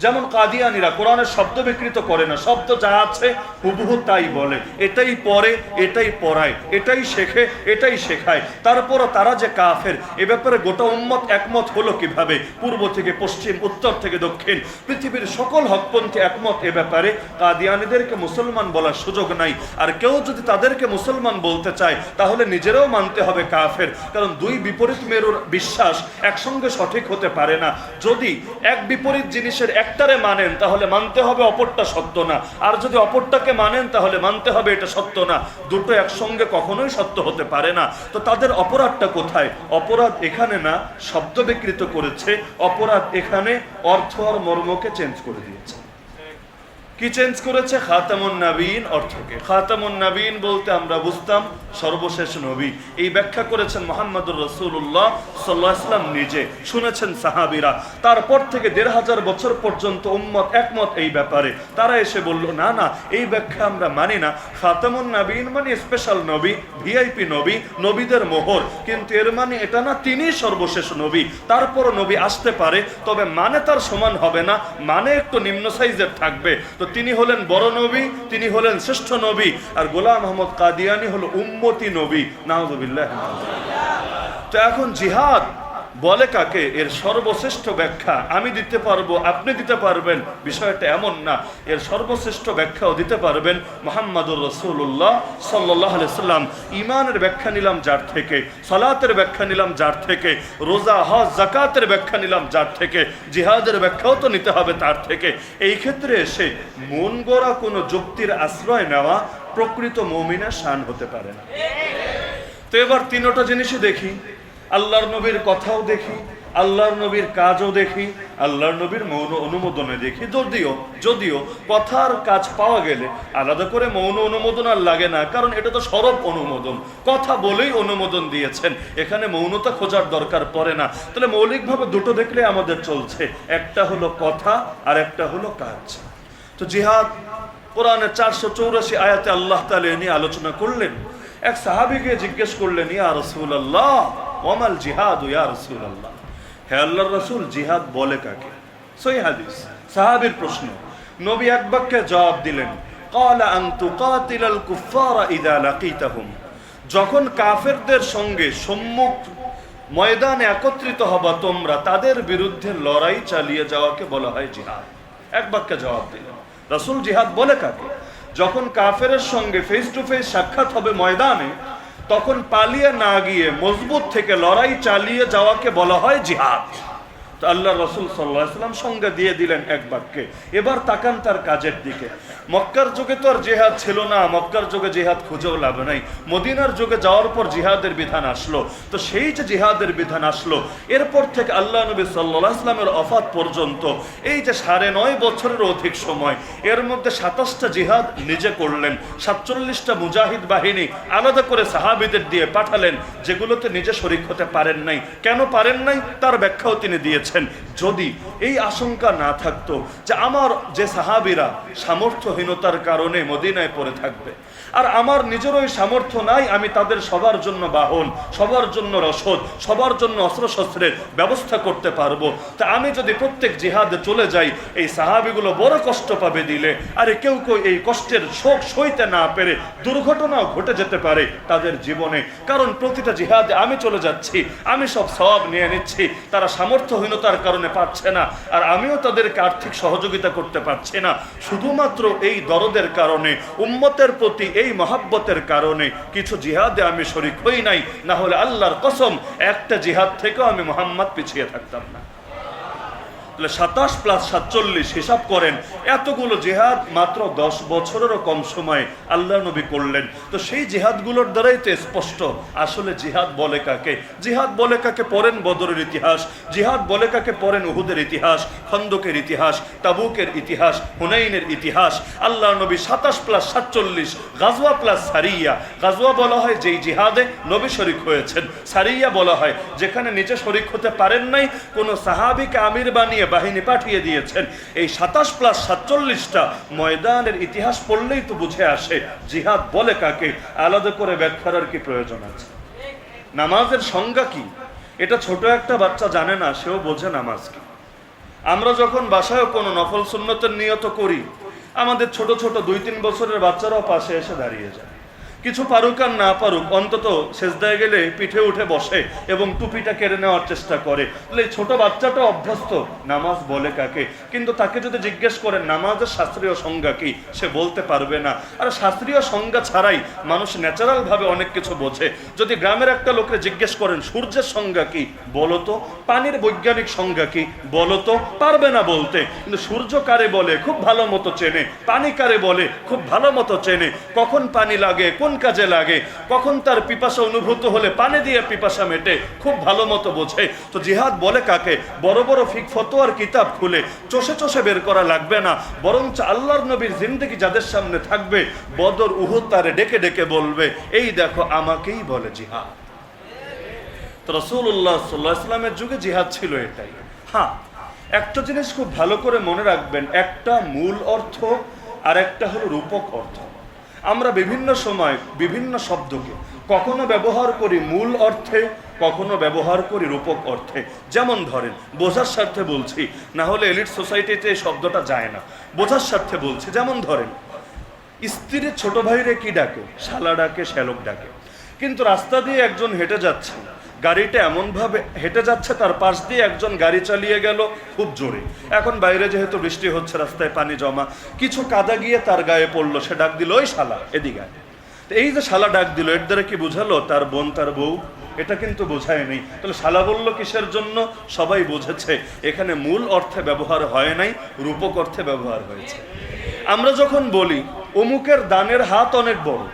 যেমন কাদিয়ানিরা কোরআনের শব্দ বিকৃত করে না, শব্দ যা আছে হুবহু তাই বলে। এটাই পড়ে, এটাই পড়ায়, এটাই শেখে, এটাই শেখায়। তারপরও তারা যে কাফের, এ ব্যাপারে গোটা উম্মত একমত হলো কীভাবে? পূর্ব থেকে পশ্চিম, উত্তর থেকে দক্ষিণ। পৃথিবীর সকল হকপন্থী একমত এ ব্যাপারে কাদিয়ানিদেরকে মুসলমান বলার সুযোগ নাই। আর কেউ যদি তাদেরকে মুসলমান বলতে চায়, তাহলে নিজেরাও মানতে হবে কাফের। কারণ দুই বিপরীত মেরুর বিশ্বাস একসঙ্গে সঠিক হতে পারে না। যদি এক বিপরীত জিনিসের একটারে মানেন, তাহলে মানতে হবে অপরটা সত্য না। আর যদি অপরটাকে মানেন, তাহলে মানতে হবে এটা সত্য না। দুটো একসঙ্গে কখনোই সত্য হতে পারে না। তো তাদের অপরাধটা কোথায়? অপরাধ এখানে না শব্দ বিকৃত করেছে। অপরাধ এখানে অর্থ আর মর্মকে চেঞ্জ করে দিয়েছে। কি চেঞ্জ করেছে? খাতামুন নাবিন অর্থকে। খাতামুন নাবিন বলতে আমরা বুঝতাম সর্বশেষ নবী। এই ব্যাখ্যা করেছেন মোহাম্মদুর রসুল্লাহ সাল্লাহ ইসলাম নিজে। শুনেছেন সাহাবিরা। তারপর থেকে দেড় হাজার বছর পর্যন্ত উম্মত একমত এই ব্যাপারে। তারা এসে বলল, না না, এই ব্যাখ্যা আমরা মানি না। খাতামুন নাবিন মানে স্পেশাল নবী ভিআইপি নবী, নবীদের মোহর। কিন্তু এর মানে এটা না তিনি সর্বশেষ নবী। তারপরও নবী আসতে পারে, তবে মানে তার সমান হবে না। মানে একটু নিম্ন সাইজের থাকবে। তো তিনি হলেন বড় নবী, তিনি হলেন শ্রেষ্ঠ নবী, আর গোলাম আহমদ কাদিয়ানি হলো উম্মতি নবী। নাহদুবিল্লাহ তো এখন জিহাদ বলে কাকে? এর সর্বশ্রেষ্ঠ ব্যাখ্যা আমি দিতে পারব, আপনি দিতে পারবেন। বিষয়টা এমন না। এর সর্বশ্রেষ্ঠ ব্যাখ্যাও দিতে পারবেন মোহাম্মদুর রসুল্লাহ সাল্লাহ সাল্লাম। ইমানের ব্যাখ্যা নিলাম যার থেকে, সালাতের ব্যাখ্যা নিলাম যার থেকে, রোজা, হজ জাকাতের ব্যাখ্যা নিলাম যার থেকে, জিহাদের ব্যাখ্যাও তো নিতে হবে তার থেকে। এই ক্ষেত্রে এসে মন গড়া কোনো যুক্তির আশ্রয় নেওয়া প্রকৃত মমিনা শান হতে পারে না। তো এবার তিনোটা জিনিসই দেখি। আল্লাহর নবীর কথাও দেখি, আল্লাহর নবীর কাজও দেখি, আল্লাহর নবীর মৌন অনুমোদনে দেখি। যদিও যদিও কথার কাজ পাওয়া গেলে আলাদা করে মৌন অনুমোদন আর লাগে না, কারণ এটা তো সরব অনুমোদন। কথা বলেই অনুমোদন দিয়েছেন। এখানে মৌনতা খোঁজার দরকার পড়ে না। তাহলে মৌলিকভাবে দুটো দেখলে আমাদের চলছে। একটা হলো কথা আর একটা হলো কাজ। তো জিহাদ কোরআনের চারশো চৌরাশি আয়াতে আল্লাহ তালে নিয়ে আলোচনা করলেন। এক সাহাবিকে জিজ্ঞেস করলেন, ইয়া রসুল আল্লাহ ওমাল জিহাদ ইয়া রসুল আল্লাহ হে আল্লাহর রসুল জিহাদ বলে কাকে সই হাদিস সাহাবির প্রশ্ন নবী এক বাক্যে জবাব দিলেন قال أن تقاتل الكفار إذا لقيتهم যখন কাফেরদের সঙ্গে সম্মুখ ময়দানে একত্রিত হবা তোমরা তাদের বিরুদ্ধে লড়াই চালিয়ে যাওয়াকে বলা হয় জিহাদ এক বাক্যে জবাব দিলেন রাসূল জিহাদ বলে কাকে যখন কাফেরের সঙ্গে ফেস টু ফেস সাক্ষাৎ হবে ময়দানে তখন পালিয়ে না গিয়ে মজবুত থেকে লড়াই চালিয়ে যাওয়াকে বলা হয় জিহাদ। তো আল্লাহ রসুল সাল্লাহাম সঙ্গে দিয়ে দিলেন এক বাক্যে। এবার তাকান তার কাজের দিকে। মক্কার যুগে তো আর জেহাদ ছিল না, মক্কার যুগে জেহাদ খুঁজেও লাভ নাই। মদিনার যুগে যাওয়ার পর জিহাদের বিধান আসলো। তো সেই যে জিহাদের বিধান আসলো, এরপর থেকে আল্লাহ নবী সাল্লাহ ইসলামের অফাত পর্যন্ত, এই যে সাড়ে নয় বছরের অধিক সময়, এর মধ্যে সাতাশটা জিহাদ নিজে করলেন, সাতচল্লিশটা মুজাহিদ বাহিনী আলাদা করে সাহাবিদের দিয়ে পাঠালেন, যেগুলোতে নিজে শরিক হতে পারেন নাই। কেন পারেন নাই? তার ব্যাখ্যাও তিনি দিয়েছেন। যদি এই আশঙ্কা না থাকতো যে আমার যে সাহাবিরা সামর্থ্যহীনতার কারণে মদিনায় পড়ে থাকবে, আর আমার নিজেরই সামর্থ্য নাই, আমি তাদের সবার জন্য বাহন, সবার জন্য রসদ, সবার জন্য অস্ত্রশস্ত্রের ব্যবস্থা করতে পারব, তা আমি যদি প্রত্যেক জিহাদে চলে যাই, এই সাহাবিগুলো বড় কষ্ট পাবে দিলে, আরে কেউ কেউ এই কষ্টের শোক সইতে না পেরে দুর্ঘটনাও ঘটে যেতে পারে তাদের জীবনে। কারণ প্রতিটা জিহাদে আমি চলে যাচ্ছি, আমি সব সব নিয়ে নিচ্ছি, তারা সামর্থ্যহীনতার কারণে পাচ্ছে না, আর আমিও তাদেরকে আর্থিক সহযোগিতা করতে পারছি না। শুধুমাত্র এই দরদের কারণে, উম্মতের প্রতি এই মহাব্বতের কারণে কিছু জিহাদে আমি শরিক হই নাই, না হলে আল্লাহর কসম, একটা জিহাদ থেকেও আমি মোহাম্মদ পিছিয়ে থাকতাম না। সাতাশ প্লাস সাতচল্লিশ হিসাব করেন, এতগুলো জেহাদ মাত্র দশ বছরেরও কম সময় আল্লাহ নবী করলেন। তো সেই জেহাদগুলোর দ্বারাই তো স্পষ্ট, আসলে জিহাদ বলে কাকে? জিহাদ বলে কাকে? পড়েন বদরের ইতিহাস। জিহাদ বলে কাকে? পড়েন উহুদের ইতিহাস, খন্দকের ইতিহাস, তাবুকের ইতিহাস, হুনাইনের ইতিহাস। আল্লাহ নবী সাতাশ প্লাস সাতচল্লিশ, গাজওয়া প্লাস সারিয়া। গাজওয়া বলা হয় যেই জিহাদে নবী শরিক হয়েছেন। সারিয়া বলা হয়, যেখানে নিচে শরিক হতে পারেন নাই, কোনো সাহাবিকে আমির বানিয়ে বাহিনী পাঠিয়ে দিয়েছেন। এই সাতাশ প্লাস সাতচল্লিশটা ময়দানের ইতিহাস পড়লেই তো বুঝে আসে, জিহাদ বলে কাকে, আলাদা করে ব্যাখ্যার কি প্রয়োজন আছে? নামাজের সংজ্ঞা কি? এটা ছোট একটা বাচ্চা জানে না, সেও বোঝে নামাজ কি। আমরা যখন বাসায় কোনো নফল সুন্নতের নিয়ত করি, আমাদের ছোট ছোট দুই তিন বছরের বাচ্চারাও পাশে এসে দাঁড়িয়ে যায়। কিছু পারুক আর না পারুক, অন্তত শেষদায় গেলে পিঠে উঠে বসে এবং টুপিটা কেড়ে নেওয়ার চেষ্টা করে। তাহলে ছোট বাচ্চাটা অভ্যস্ত, নামাজ বলে কাকে? কিন্তু তাকে যদি জিজ্ঞেস করেন, নামাজের শাস্ত্রীয় সংজ্ঞা কি? সে বলতে পারবে না। আর শাস্ত্রীয় সংজ্ঞা ছাড়াই মানুষ ন্যাচারাল ভাবে অনেক কিছু বোঝে। যদি গ্রামের একটা লোককে জিজ্ঞেস করেন, সূর্যের সংজ্ঞা কি? বলো তো। পানির বৈজ্ঞানিক সংজ্ঞা কি? বলো তো। পারবে না বলতে। কিন্তু সূর্য কারে বলে? খুব ভালো মতো চেনে। পানি কারে বলে? খুব ভালো মতো চেনে। কখন পানি লাগে? কোন কাজে লাগে? কখন তার পিপাসা অনুভূত হলে পানি দিয়ে পিপাসা মেটে? খুব ভালো মতো বোঝে। তো জিহাদ বলে কাকে? বড় বড় ফিক ফতোয়ার কিতাব খুলে চষে চষে বের করা লাগবে না। বরঞ্চ আল্লাহর নবীর জিন্দগি যাদের সামনে থাকবে, বদর উহুদ তারে ডেকে ডেকে বলবে, এই দেখো, আমাকেই বলে জিহাদ। রসুল্লাহ সাল্লাহ ইসলামের যুগে জিহাদ ছিল এটাই। হ্যাঁ একটা জিনিস খুব ভালো করে মনে রাখবেন, একটা মূল অর্থ আর একটা হলো রূপক অর্থ। আমরা বিভিন্ন সময় বিভিন্ন শব্দকে কখনো ব্যবহার করি মূল অর্থে, কখনো ব্যবহার করি রূপক অর্থে। যেমন ধরেন, বোঝার স্বার্থে বলছি, না হলে এলিট সোসাইটিতে এই শব্দটা যায় না। বোঝার স্বার্থে বলছি, যেমন ধরেন, স্ত্রীর ছোট ভাইরে কি ডাকে? শালা ডাকে, শ্যালক ডাকে। কিন্তু রাস্তা দিয়ে একজন হেঁটে যাচ্ছে গাড়িটা এমনভাবে হেঁটে যাচ্ছে, তার পাশ দিয়ে একজন গাড়ি চালিয়ে গেল খুব জোরে। এখন বাইরে যেহেতু বৃষ্টি হচ্ছে, রাস্তায় পানি জমা, কিছু কাদা গিয়ে তার গায়ে পড়ল, সে ডাক দিল, ওই শালা, এদিকে এই যে শালা ডাক দিল, এর দ্বারা কি বুঝালো? তার বোন, তার বউ, এটা কিন্তু বোঝায় নেই। তাহলে শালা বলল কিসের জন্য? সবাই বুঝেছে, এখানে মূল অর্থে ব্যবহার হয় নাই, রূপক অর্থে ব্যবহার হয়েছে। আমরা যখন বলি, অমুকের দানের হাত অনেক বড়।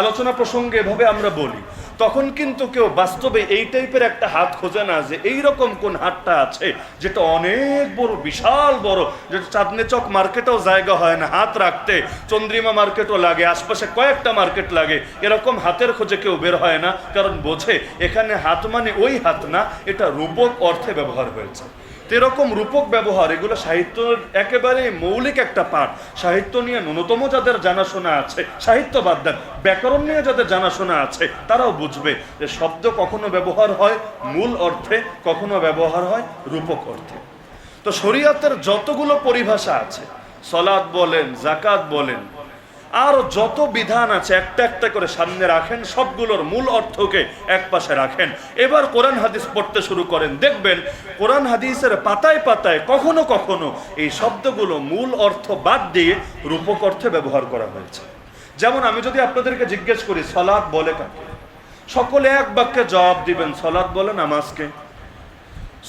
আলোচনা প্রসঙ্গে এভাবে আমরা বলি তখন কিন্তু কেউ বাস্তবে এই টাইপের একটা হাত খোঁজে না যে এই রকম কোন হাতটা আছে, যেটা অনেক বড়, বিশাল বড়, যেটা চাঁদনে চক মার্কেটেও জায়গা হয় না হাত রাখতে, চন্দ্রিমা মার্কেটও লাগে, আশপাশে কয়েকটা মার্কেট লাগে, এরকম হাতের খোঁজে কেউ বের হয় না, কারণ বোঝে এখানে হাত মানে ওই হাত না, এটা রূপক অর্থে ব্যবহার হয়েছে। তো এরকম রূপক ব্যবহার, এগুলো সাহিত্যের একেবারে মৌলিক একটা পাঠ। সাহিত্য নিয়ে ন্যূনতম যাদের জানাশোনা আছে, সাহিত্য বাদ দেন, ব্যাকরণ নিয়ে যাদের জানাশোনা আছে, তারাও বুঝবে যে শব্দ কখনো ব্যবহার হয়, মূল অর্থে কখনো ব্যবহার হয় রূপক অর্থে। তো শরীয়তের যতগুলো পরিভাষা আছে সলাদ বলেন জাকাত বলেন আর যত বিধান আছে, একটা একটা করে সামনে রাখেন, সবগুলোর মূল অর্থকে এক পাশে রাখেন। এবার কোরআন হাদিস পড়তে শুরু করেন। দেখবেন, কোরআন হাদিসের পাতায় পাতায় কখনো কখনো এই শব্দগুলো মূল অর্থ বাদ দিয়ে রূপক অর্থে ব্যবহার করা হয়েছে। যেমন আমি যদি আপনাদেরকে জিজ্ঞেস করি সলাদ বলে কাকে? সকলে এক বাক্যে জবাব দিবেন সলাদ বলে নামাজকে।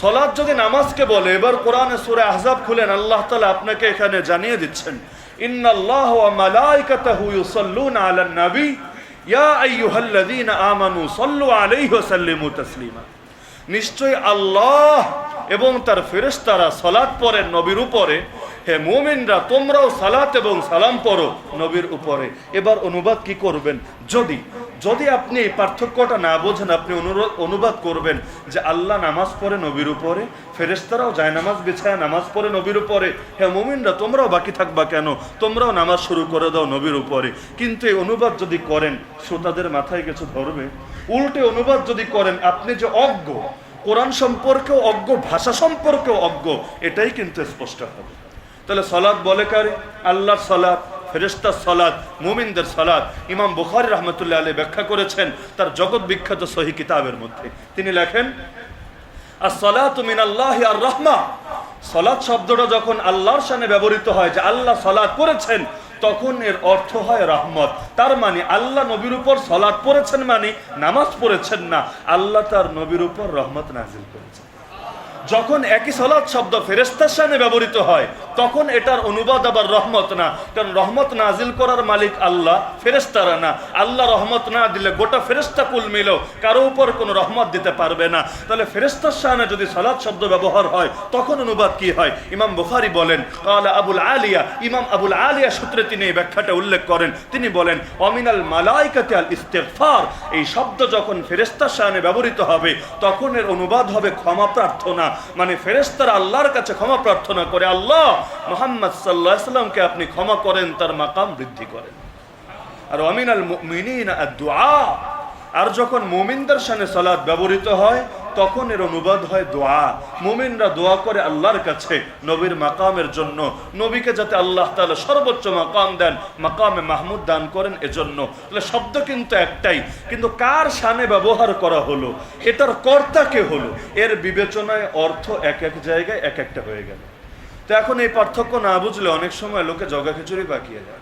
সলাদ যদি নামাজকে বলে, এবার কোরআনে সুরে আহজাব খুলেন, আল্লাহ তালা আপনাকে এখানে জানিয়ে দিচ্ছেন ইন্নাল্লাহ ওয়া মালাইকাতাহু ইউসাল্লুনা আলান নবী ইয়া আইয়ুহাল্লাযীনা আমানু সাল্লু আলাইহি ওয়া সাল্লিমু তাসলিমা নিশ্চয় আল্লাহ এবং তার ফেরেশতারা সালাত পড়েন নবীর উপরে। হে মুমিনরা, তোমরাও সালাত এবং সালাম পড়ো নবীর উপরে। এবার অনুবাদ কি করবেন? যদি যদি আপনি এই পার্থক্যটা না বোঝেন, আপনি অনুরোধ অনুবাদ করবেন যে আল্লাহ নামাজ পড়ে নবীর উপরে ফেরেস্তারাও যায় নামাজ বিছায় নামাজ পড়ে নবীর উপরে। হ্যাঁ মোমিনরা, তোমরাও বাকি থাকবা কেন? তোমরাও নামাজ শুরু করে দাও নবীর উপরে। কিন্তু এই অনুবাদ যদি করেন, শ্রোতাদের মাথায় কিছু ধরবে। উল্টে অনুবাদ যদি করেন, আপনি যে অজ্ঞ কোরআন সম্পর্কেও অজ্ঞ, ভাষা সম্পর্কেও অজ্ঞ, এটাই কিন্তু স্পষ্ট হবে। তাহলে সলাদ বলে কারে? আল্লাহর সলাদ ফেরেস্তার সলাদ মুমিনদের সলাদ ইমাম বুখারি রহমতুল্লাহ আলী ব্যাখ্যা করেছেন তার জগৎ বিখ্যাত সহি কিতাবের মধ্যে। তিনি লেখেন আর সলাত মিনাল্লাহ আর রহমা সলাদ শব্দটা যখন আল্লাহর সামনে ব্যবহৃত হয় যে আল্লাহ সলাদ করেছেন তখন এর অর্থ হয় রহমত। তার মানে আল্লাহ নবীর উপর সলাদ পড়েছেন মানে নামাজ পড়েছেন না। আল্লাহ তার নবীর উপর রহমত নাজিল করেছেন। যখন একই সলাৎ শব্দ ফেরেস্তার সামনে ব্যবহৃত হয়, তখন এটার অনুবাদ আবার রহমত না। কারণ রহমত নাজিল করার মালিক আল্লাহ ফেরেস্তারা না। আল্লাহ রহমত না দিলে গোটা ফেরেস্তা কুল মিলেও কারও উপর কোনো রহমত দিতে পারবে না। তাহলে ফেরেস্তার সামনে যদি সলাৎ শব্দ ব্যবহার হয়, তখন অনুবাদ কি হয়? ইমাম বুখারি বলেন আবুল আলিয়া ইমাম আবুল আলিয়া সূত্রে তিনি এই ব্যাখ্যাটা উল্লেখ করেন। তিনি বলেন, অমিনাল মালাইকাতে আল ইস্তেগফার এই শব্দ যখন ফেরেস্তার সামনে ব্যবহৃত হবে, তখন এর অনুবাদ হবে ক্ষমা প্রার্থনা। মানে ফেরেস্তার আল্লাহর কাছে ক্ষমা প্রার্থনা করে, আল্লাহ মোহাম্মদ সাল্লাহ সাল্লামকে আপনি ক্ষমা করেন, তার মাকাম বৃদ্ধি করেন। আর অমিনাল আল আদ-দুআ। আর যখন মুমিনদের সামনে সালাদ ব্যবহৃত হয়, তখন এর অনুবাদ হয় দোয়া। মুমিনরা দোয়া করে আল্লাহর কাছে, নবীর মাকামের জন্য। নবীকে যাতে আল্লাহ তাআলা সর্বোচ্চ মাকাম দেন, মাকামে মাহমুদ দান করেন এজন্য। তাহলে শব্দ কিন্তু একটাই, কিন্তু কার সানে ব্যবহার করা হলো? এটার কর্তা কে হলো? এর বিবেচনায় অর্থ এক এক জায়গায় এক একটা হয়ে গেল। তো এখন এই পার্থক্য না বুঝলে অনেক সময় লোকে জগা খিচুড়ি পাকিয়ে যায়